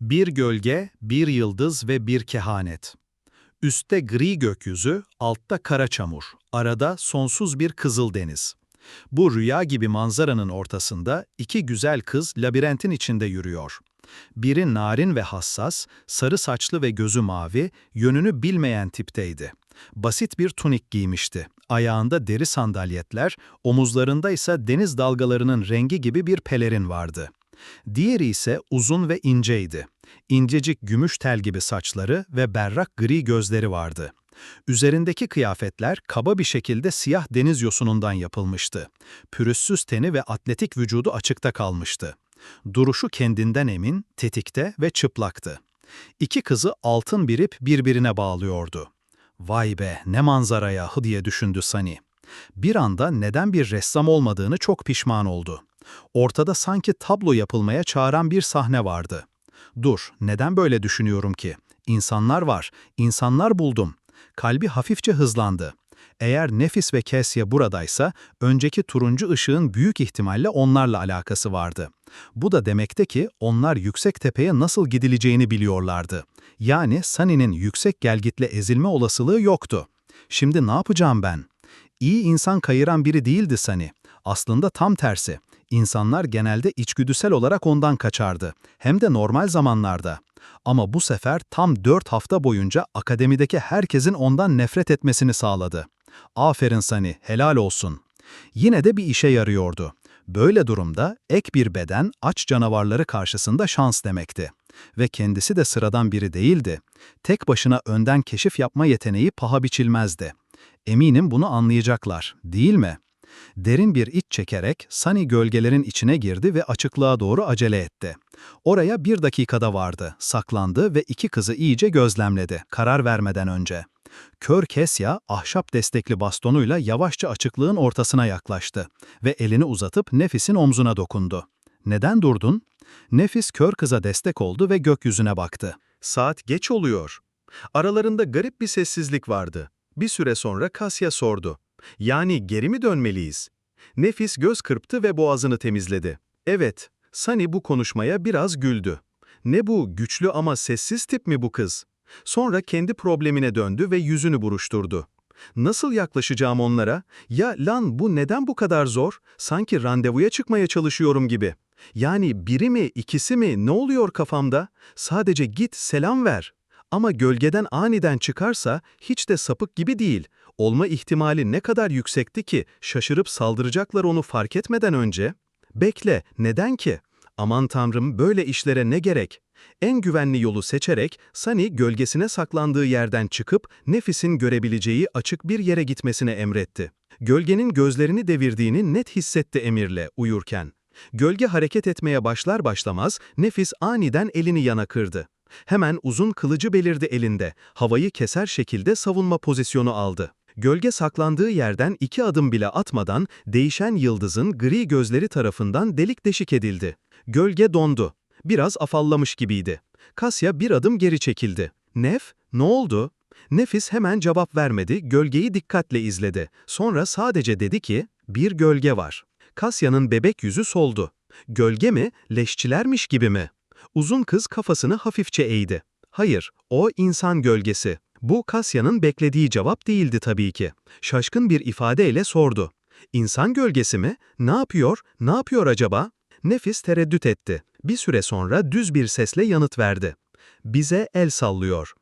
Bir gölge, bir yıldız ve bir kehanet. Üstte gri gökyüzü, altta kara çamur, arada sonsuz bir kızıl deniz. Bu rüya gibi manzaranın ortasında iki güzel kız labirentin içinde yürüyor. Biri narin ve hassas, sarı saçlı ve gözü mavi, yönünü bilmeyen tipteydi. Basit bir tunik giymişti. Ayağında deri sandalyetler, omuzlarında ise deniz dalgalarının rengi gibi bir pelerin vardı. Diğeri ise uzun ve inceydi. İncecik gümüş tel gibi saçları ve berrak gri gözleri vardı. Üzerindeki kıyafetler kaba bir şekilde siyah deniz yosunundan yapılmıştı. Pürüzsüz teni ve atletik vücudu açıkta kalmıştı. Duruşu kendinden emin, tetikte ve çıplaktı. İki kızı altın bir ip birbirine bağlıyordu. Vay be ne manzaraya diye düşündü Sani. Bir anda neden bir ressam olmadığını çok pişman oldu. Ortada sanki tablo yapılmaya çağıran bir sahne vardı. Dur, neden böyle düşünüyorum ki? İnsanlar var, insanlar buldum. Kalbi hafifçe hızlandı. Eğer Nefis ve Kesya buradaysa, önceki turuncu ışığın büyük ihtimalle onlarla alakası vardı. Bu da demekte ki onlar yüksek tepeye nasıl gidileceğini biliyorlardı. Yani Sunny'nin yüksek gelgitle ezilme olasılığı yoktu. Şimdi ne yapacağım ben? İyi insan kayıran biri değildi Sunny. Aslında tam tersi. İnsanlar genelde içgüdüsel olarak ondan kaçardı. Hem de normal zamanlarda. Ama bu sefer tam 4 hafta boyunca akademideki herkesin ondan nefret etmesini sağladı. Aferin Sani, helal olsun. Yine de bir işe yarıyordu. Böyle durumda ek bir beden aç canavarları karşısında şans demekti. Ve kendisi de sıradan biri değildi. Tek başına önden keşif yapma yeteneği paha biçilmezdi. Eminim bunu anlayacaklar, değil mi? Derin bir iç çekerek Sunny gölgelerin içine girdi ve açıklığa doğru acele etti. Oraya bir dakikada vardı, saklandı ve iki kızı iyice gözlemledi, karar vermeden önce. Kör Kesya, ahşap destekli bastonuyla yavaşça açıklığın ortasına yaklaştı ve elini uzatıp Nefis'in omzuna dokundu. ''Neden durdun?'' Nefis kör kıza destek oldu ve gökyüzüne baktı. Saat geç oluyor. Aralarında garip bir sessizlik vardı. Bir süre sonra Kasya sordu. Yani geri mi dönmeliyiz? Nefis göz kırptı ve boğazını temizledi. Evet, Sunny bu konuşmaya biraz güldü. Ne bu güçlü ama sessiz tip mi bu kız? Sonra kendi problemine döndü ve yüzünü buruşturdu. Nasıl yaklaşacağım onlara? Ya lan bu neden bu kadar zor? Sanki randevuya çıkmaya çalışıyorum gibi. Yani biri mi, ikisi mi, ne oluyor kafamda? Sadece git, selam ver. Ama gölgeden aniden çıkarsa hiç de sapık gibi değil. Olma ihtimali ne kadar yüksekti ki şaşırıp saldıracaklar onu fark etmeden önce? Bekle, neden ki? Aman tanrım böyle işlere ne gerek? En güvenli yolu seçerek Sunny gölgesine saklandığı yerden çıkıp Nefis'in görebileceği açık bir yere gitmesine emretti. Gölgenin gözlerini devirdiğini net hissetti Emir'le uyurken. Gölge hareket etmeye başlar başlamaz Nefis aniden elini yana kırdı. Hemen uzun kılıcı belirdi elinde, havayı keser şekilde savunma pozisyonu aldı. Gölge saklandığı yerden iki adım bile atmadan değişen yıldızın gri gözleri tarafından delik deşik edildi. Gölge dondu. Biraz afallamış gibiydi. Kasya bir adım geri çekildi. Nef, ne oldu? Nefis hemen cevap vermedi, gölgeyi dikkatle izledi. Sonra sadece dedi ki, bir gölge var. Kasya'nın bebek yüzü soldu. Gölge mi, leşçilermiş gibi mi? Uzun kız kafasını hafifçe eğdi. Hayır, o insan gölgesi. Bu Kasya'nın beklediği cevap değildi tabii ki. Şaşkın bir ifadeyle sordu. İnsan gölgesi mi? Ne yapıyor? Ne yapıyor acaba? Nefis tereddüt etti. Bir süre sonra düz bir sesle yanıt verdi. Bize el sallıyor.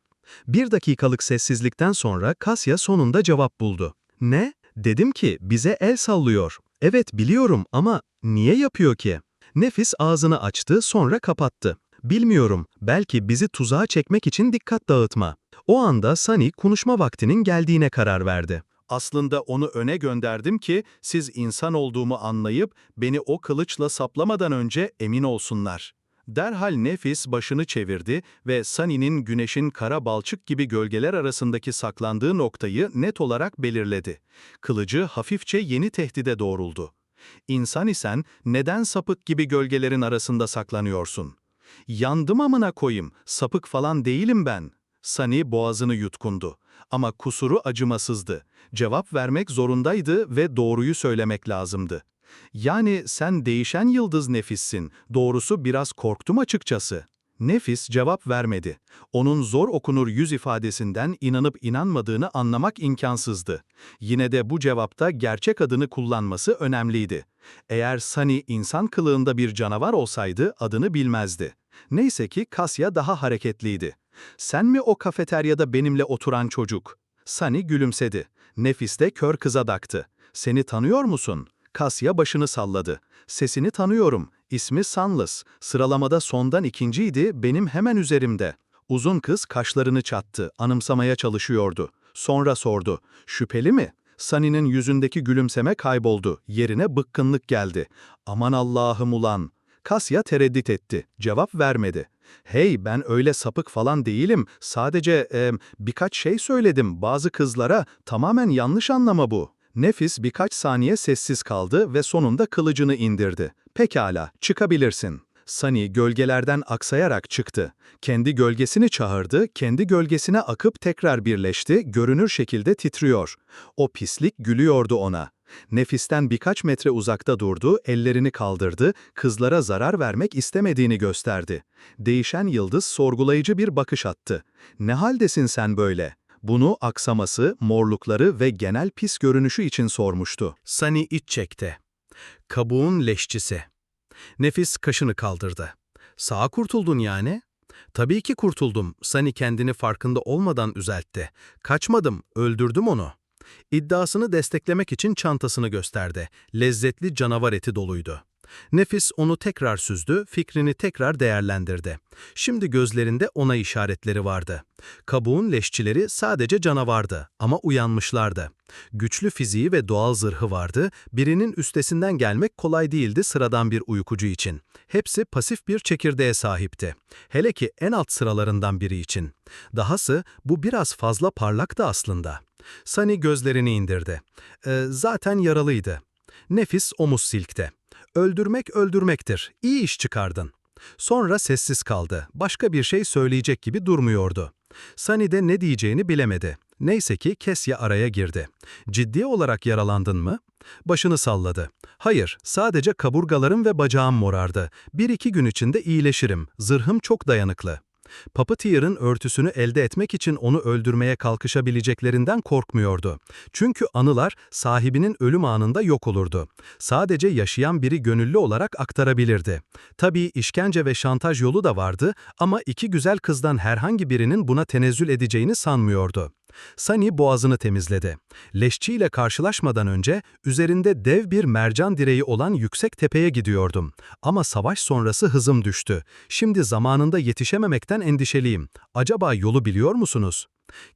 Bir dakikalık sessizlikten sonra Kasya sonunda cevap buldu. Ne? Dedim ki bize el sallıyor. Evet biliyorum ama niye yapıyor ki? Nefis ağzını açtı sonra kapattı. Bilmiyorum, belki bizi tuzağa çekmek için dikkat dağıtma. O anda Sunny konuşma vaktinin geldiğine karar verdi. Aslında onu öne gönderdim ki siz insan olduğumu anlayıp beni o kılıçla saplamadan önce emin olsunlar. Derhal Nefis başını çevirdi ve Sunny'nin güneşin kara balçık gibi gölgeler arasındaki saklandığı noktayı net olarak belirledi. Kılıcı hafifçe yeni tehdide doğruldu. İnsan isen neden sapık gibi gölgelerin arasında saklanıyorsun? Yandım amına koyayım, sapık falan değilim ben. Sani boğazını yutkundu. Ama kusuru acımasızdı. Cevap vermek zorundaydı ve doğruyu söylemek lazımdı. Yani sen değişen yıldız nefissin. Doğrusu biraz korktum açıkçası. Nefis cevap vermedi. Onun zor okunur yüz ifadesinden inanıp inanmadığını anlamak imkansızdı. Yine de bu cevapta gerçek adını kullanması önemliydi. Eğer Sunny insan kılığında bir canavar olsaydı adını bilmezdi. Neyse ki Kasya daha hareketliydi. Sen mi o kafeteryada benimle oturan çocuk? Sunny gülümsedi. Nefis de kör kıza daktı. Seni tanıyor musun? Kasya başını salladı. Sesini tanıyorum. İsmi Sunless. Sıralamada sondan ikinciydi, benim hemen üzerimde. Uzun kız kaşlarını çattı, anımsamaya çalışıyordu. Sonra sordu. Şüpheli mi? Sunny'nin yüzündeki gülümseme kayboldu. Yerine bıkkınlık geldi. Aman Allah'ım ulan. Kasya tereddüt etti. Cevap vermedi. Hey ben öyle sapık falan değilim. Sadece e, birkaç şey söyledim bazı kızlara. Tamamen yanlış anlama bu. Nefis birkaç saniye sessiz kaldı ve sonunda kılıcını indirdi. Pekala, çıkabilirsin. Sunny gölgelerden aksayarak çıktı. Kendi gölgesini çağırdı, kendi gölgesine akıp tekrar birleşti, görünür şekilde titriyor. O pislik gülüyordu ona. Nefisten birkaç metre uzakta durdu, ellerini kaldırdı, kızlara zarar vermek istemediğini gösterdi. Değişen yıldız sorgulayıcı bir bakış attı. Ne haldesin sen böyle? Bunu aksaması, morlukları ve genel pis görünüşü için sormuştu. Sunny iç çekti. Kabuğun leşçisi. Nefis kaşını kaldırdı. Sağa kurtuldun yani? Tabii ki kurtuldum. Sunny kendini farkında olmadan üzeltti. Kaçmadım, öldürdüm onu. İddiasını desteklemek için çantasını gösterdi. Lezzetli canavar eti doluydu. Nefis onu tekrar süzdü, fikrini tekrar değerlendirdi. Şimdi gözlerinde ona işaretleri vardı. Kabuğun leşçileri sadece canavardı ama uyanmışlardı. Güçlü fiziği ve doğal zırhı vardı, birinin üstesinden gelmek kolay değildi sıradan bir uykucu için. Hepsi pasif bir çekirdeğe sahipti. Hele ki en alt sıralarından biri için. Dahası bu biraz fazla parlaktı aslında. Sunny gözlerini indirdi. Ee, zaten yaralıydı. Nefis omuz silkti. Öldürmek öldürmektir. İyi iş çıkardın. Sonra sessiz kaldı. Başka bir şey söyleyecek gibi durmuyordu. Sunny de ne diyeceğini bilemedi. Neyse ki Kesya araya girdi. Ciddi olarak yaralandın mı? Başını salladı. Hayır, sadece kaburgalarım ve bacağım morardı. Bir iki gün içinde iyileşirim. Zırhım çok dayanıklı. Puppeteer'ın örtüsünü elde etmek için onu öldürmeye kalkışabileceklerinden korkmuyordu. Çünkü anılar sahibinin ölüm anında yok olurdu. Sadece yaşayan biri gönüllü olarak aktarabilirdi. Tabii işkence ve şantaj yolu da vardı ama iki güzel kızdan herhangi birinin buna tenezzül edeceğini sanmıyordu. Sunny boğazını temizledi. Leşçiyle karşılaşmadan önce üzerinde dev bir mercan direği olan yüksek tepeye gidiyordum. Ama savaş sonrası hızım düştü. Şimdi zamanında yetişememekten endişeliyim. Acaba yolu biliyor musunuz?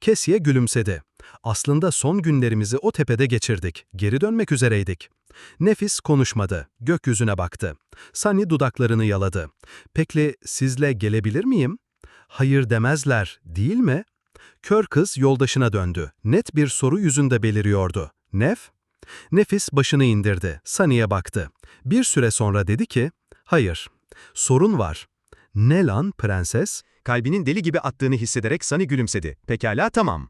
Kesye gülümsedi. Aslında son günlerimizi o tepede geçirdik. Geri dönmek üzereydik. Nefis konuşmadı. Gökyüzüne baktı. Sunny dudaklarını yaladı. Peki sizle gelebilir miyim? Hayır demezler, değil mi? Kör kız yoldaşına döndü. Net bir soru yüzünde beliriyordu. Nef? Nefis başını indirdi. Sunny'e baktı. Bir süre sonra dedi ki, hayır, sorun var. Ne lan prenses? Kalbinin deli gibi attığını hissederek Sunny gülümsedi. Pekala tamam.